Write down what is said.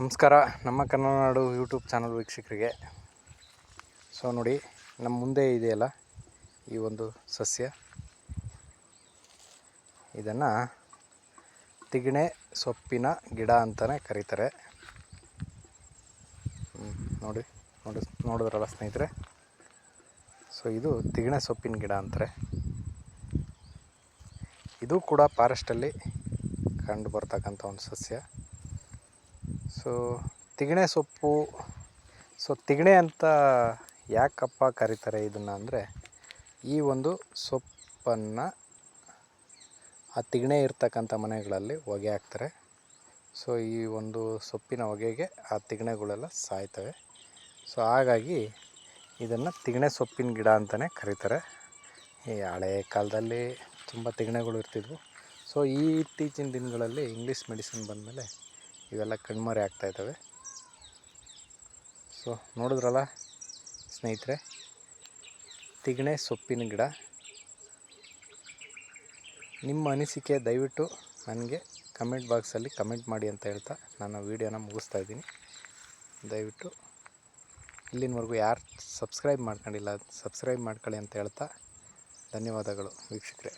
ನಮಸ್ಕಾರ. ನಮ್ಮ ಕನ್ನಡ ನಾಡು YouTube channel ವೀಕ್ಷಕರಿಗೆ. ಸೊ ನೋಡಿ, ನಮ್ಮ ಮುಂದೆ ಇದೆಯಲ್ಲ, ಈ ಒಂದು ಸಸ್ಯ. ಇದನ್ನು ತಿಗಣೆ ಸೊಪ್ಪಿನ ಗಿಡ ಅಂತಲೇ ಕರೀತಾರೆ. ನೋಡಿ ನೋಡಿ, ನೋಡಿದ್ರಲ್ಲ ಸ್ನೇಹಿತರೆ? ಸೊ ಇದು ತಿಗಣೆ ಸೊಪ್ಪಿನ ಗಿಡ ಅಂತಾರೆ. ಇದು ಕೂಡ ಫಾರೆಸ್ಟಲ್ಲಿ ಕಂಡು ಬರ್ತಕ್ಕಂಥ ಒಂದು ಸಸ್ಯ. ಸೊ ತಿಗಣೆ ಸೊಪ್ಪು ಸೊ ತಿಗಣೆ ಅಂತ ಯಾಕಪ್ಪ ಕರೀತಾರೆ ಇದನ್ನು ಅಂದರೆ, ಈ ಒಂದು ಸೊಪ್ಪನ್ನು ಆ ತಿಗಣೆ ಇರ್ತಕ್ಕಂಥ ಮನೆಗಳಲ್ಲಿ ಹೊಗೆ ಹಾಕ್ತಾರೆ. ಸೊ ಈ ಒಂದು ಸೊಪ್ಪಿನ ಹೊಗೆಗೆ ಆ ತಿಗಣೆಗಳೆಲ್ಲ ಸಾಯ್ತವೆ. ಸೊ ಹಾಗಾಗಿ ಇದನ್ನು ತಿಗಣೆ ಸೊಪ್ಪಿನ ಗಿಡ ಅಂತಲೇ ಕರೀತಾರೆ. ಈ ಹಳೆ ಕಾಲದಲ್ಲಿ ತುಂಬ ತಿಗಣೆಗಳು ಇರ್ತಿದ್ವು. ಸೊ ಈ ಇತ್ತೀಚಿನ ದಿನಗಳಲ್ಲಿ ಇಂಗ್ಲೀಷ್ ಮೆಡಿಸಿನ್ ಬಂದಮೇಲೆ ಇವೆಲ್ಲ ಕಣ್ಮರೆ ಆಗ್ತಾ ಇದ್ದಾವೆ. ಸೊ ನೋಡಿದ್ರಲ್ಲ ಸ್ನೇಹಿತರೆ, ತಿಗಣೆ ಸೊಪ್ಪಿನ ಗಿಡ. ನಿಮ್ಮ ಅನಿಸಿಕೆ ದಯವಿಟ್ಟು ನನಗೆ ಕಮೆಂಟ್ ಬಾಕ್ಸಲ್ಲಿ ಕಮೆಂಟ್ ಮಾಡಿ ಅಂತ ಹೇಳ್ತಾ ನಾನು ವೀಡಿಯೋನ ಮುಗಿಸ್ತಾ ಇದ್ದೀನಿ. ದಯವಿಟ್ಟು ಇಲ್ಲಿನವರೆಗೂ ಯಾರು ಸಬ್ಸ್ಕ್ರೈಬ್ ಮಾಡ್ಕೊಂಡಿಲ್ಲ, ಸಬ್ಸ್ಕ್ರೈಬ್ ಮಾಡ್ಕೊಳ್ಳಿ ಅಂತ ಹೇಳ್ತಾ ಧನ್ಯವಾದಗಳು ವೀಕ್ಷಕರೇ.